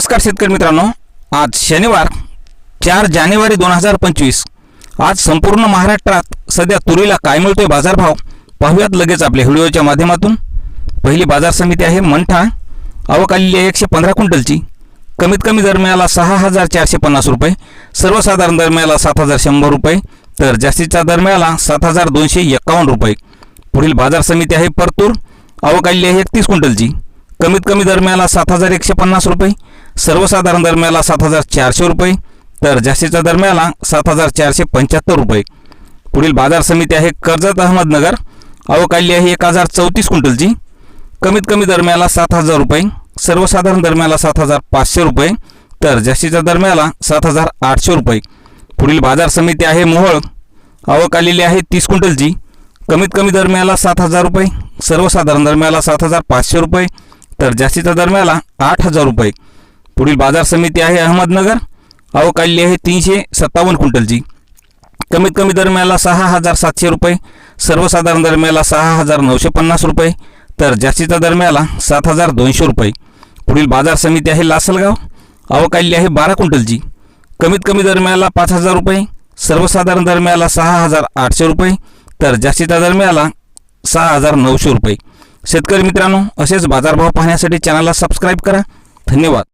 नमस्कार शेतकरी मित्रांनो. आज शनिवार चार जानेवारी दोन हजार पंचवीस. आज संपूर्ण महाराष्ट्रात सध्या तुरीला काय मिळतोय बाजारभाव पाहूयात लगेच आपल्या व्हिडिओच्या माध्यमातून. पहिली बाजार समिती आहे मंठा आवक आलेली आहे एकशे पंधरा क्विंटलची. कमीत कमी दरम्याला सहा हजार चारशे पन्नास रुपये. सर्वसाधारण दरम्याला सात हजार शंभर रुपये. तर जास्तीचा दरम्याला सात हजार दोनशे एक्कावन्न रुपये. पुढील बाजार समिती आहे परतूर. आवक आलेली आहे एकतीस क्विंटलची. कमीत कमी दरम्याला सात हजार एकशे पन्नास रुपये. सर्वसाधारण दरम्याला सात हजार चारशे रुपये तर जास्तीच्या दरम्याला सात हजार चारशे पंच्याहत्तर रुपये. पुढील बाजार समिती आहे कर्जत अहमदनगर. आवक आहे एक हजार चौतीस क्विंटलची. कमीत कमी दरम्याला सात हजार रुपये सर्वसाधारण दरम्याला सात हजार पाचशे रुपये तर जास्तीच्या दरम्याला सात हजार आठशे रुपये. पुढील बाजार समिती आहे मोहोळ. आवक आलेली आहे तीस क्विंटलची. कमीत कमी दरम्याला सात हजार रुपये सर्वसाधारण दरम्याला सात हजार पाचशे रुपये तर जास्तीच्या दरम्याला आठ हजार रुपये. पुढील बाजार समिती आहे अहमदनगर. आवक काढली आहे तीनशे सत्तावन्न क्विंटलची. कमीत कमी दरम्याला सहा हजार सातशे रुपये सर्वसाधारण दरम्याला सहा हजार नऊशे पन्नास रुपये तर जास्तीचा दरम्याला सात हजार दोनशे रुपये. पुढील बाजार समिती आहे लासलगाव. आवक काढली आहे बारा क्विंटलची. कमीत कमी दरम्याला पाच हजार रुपये सर्वसाधारण दरम्याला सहा हजार आठशे रुपये तर जास्तीचा दरम्याला सहा हजार नऊशे रुपये. शेतकरी मित्रांनो असेच बाजारभाव पाहण्यासाठी चॅनलला सबस्क्राईब करा. धन्यवाद.